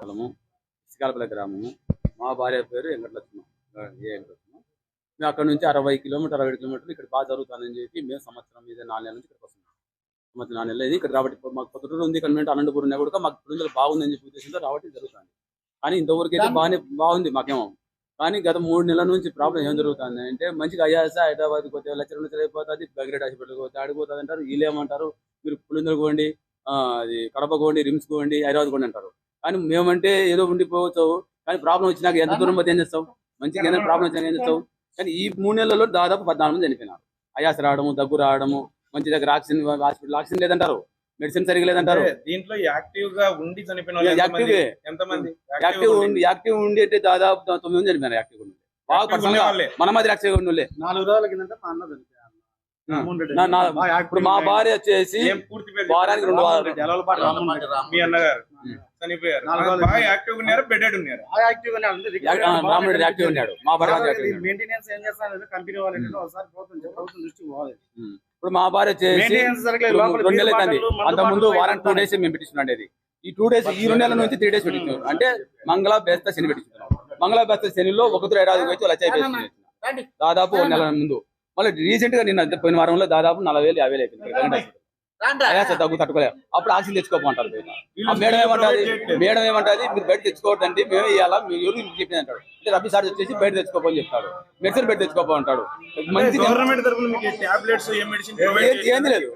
గ్రామం ఇసుకాలపల్లి గ్రామము. మా భార్య పేరు వెంకటలక్ష్మ ఏ వెంకటలక్ష్మ. మేము అక్కడ నుంచి అరవై కిలోమీటర్ అరవై కిలోమీటర్లు ఇక్కడ బాగా జరుగుతుందని చెప్పి మేము సంవత్సరం మీద నాలుగు నెలల నుంచి ఇక్కడికి వస్తున్నాం. సంవత్సరం నాలుగు నెలలు ఇక్కడ ఇప్పుడు మాకు పొద్దుటూరు ఉంది కన్వెంట్ అనంతపురం ఉన్నా కూడా మాకు పులిందులు బాగుందని చెప్పి ఉద్దేశంతో రావటం జరుగుతుంది. కానీ ఇంతవరకు అయితే బాగానే బాగుంది మాకేమో. కానీ గత మూడు నెలల నుంచి ప్రాబ్లం ఏం జరుగుతుంది అంటే మంచిగా అయ్యాస హైదరాబాద్ పోతే లక్షలు అయిపోతుంది బగ్రెడ్ హాస్పిటల్కి పోతే ఆడిపోతుంది అంటారు. వీళ్ళు ఏమంటారు? మీరు పులిందరు కోండి ఆ, అది కడప కోండి రిమ్స్ కోండి హైదరాబాద్ కోండి అంటారు. కానీ మేమంటే ఏదో ఉండిపోవచ్చు కానీ ప్రాబ్లం వచ్చినాక ఎంత దూరం పోతే ఏం చేస్తాం మంచిగా ఏదైనా ప్రాబ్లం వచ్చినాక ఏం చేస్తాం కానీ ఈ మూడు నెలల్లో దాదాపు పద్నాలుగు మంది చనిపోయినారు. అయాస రావడము దగ్గు రావడము మంచి దగ్గర ఆక్సిజన్ హాస్పిటల్ ఆక్సిజన్ లేదంటారు. మెడిసిన్ సరిగా లేదంటారు. దీంట్లో యాక్టివ్గా ఉండి చనిపోయిన యాక్టివ్ ఎంతమంది? ఎంతమంది? యాక్టివ్ ఉండి యాక్టివ్ ఉండి అంటే దాదాపు తొమ్మిది మంది చనిపోయినారు యాక్టివ్ ఉండి. బాగా పర్సనల్. మన మాదిరి యాక్టివ్ ఉండి. నాలుగు రోజుల మా అన్న యాక్టివ్ ఇప్పుడు మా. భార్య వచ్చేసి ఏం పూర్తి పేరు వారానికి రెండు వారాలు. మీ అన్నగారు. చనిపోయారు. బాగా యాక్టివ్ ఉన్నారు బెడెడ్ ఉన్నారు. యాక్టివ్ యాక్టివ్ ఉన్నాడు. మా భార్య మాత్రం యాక్టివ్ ఈ ఉన్నాడు. మెయింటెనెన్స్ ఏం చేస్తారంటే కంపెనీ వాళ్ళు ఏంటంటే ఒకసారి ప్రభుత్వం ప్రభుత్వం దృష్టికి పోవాలి. ఇప్పుడు మా భార్య రెండు నెలలు అవుతుంది మందు అంత ముందు బాటిళ్ళు వారానికి టూ డేస్ మేము పెట్టించున్నాం ఇది ఈ టూ డేస్ ఈ రెండు నెలల నుంచి త్రీ డేస్ పెట్టించున్నాం అంటే మంగళ బేస్త శని పెట్టించున్నాం మంగళ బేస్త శనిలో ఒకటి ఐదు వచ్చి రండి. దాదాపు ఒక నెల ముందు. మళ్ళీ రీసెంట్గా నిన్న పోయిన వారంలో దాదాపు నలభై వేలు యాభై వేలు అయిపోయింది. దగ్గు తట్టుకోలేదు అప్పుడు ఆక్సిజన్ తెచ్చుకోమంటారు మేడం ఏమంటది మేడం ఏమంటది మీరు బయట తెచ్చుకోవద్దండి మేము ఇవ్వాలా మీరు ఎవరు చెప్పింది అంటాడు. అంటే రబీ సార్ వచ్చేసి బయట తెచ్చుకోపని చెప్తాడు. మెడిసిన్ బయట తెచ్చుకోపో అంటాడు. మంచిగా గవర్నమెంట్ తరఫున మీకు టాబ్లెట్స్ ఏ మెడిసిన్ ఏంది లేదు.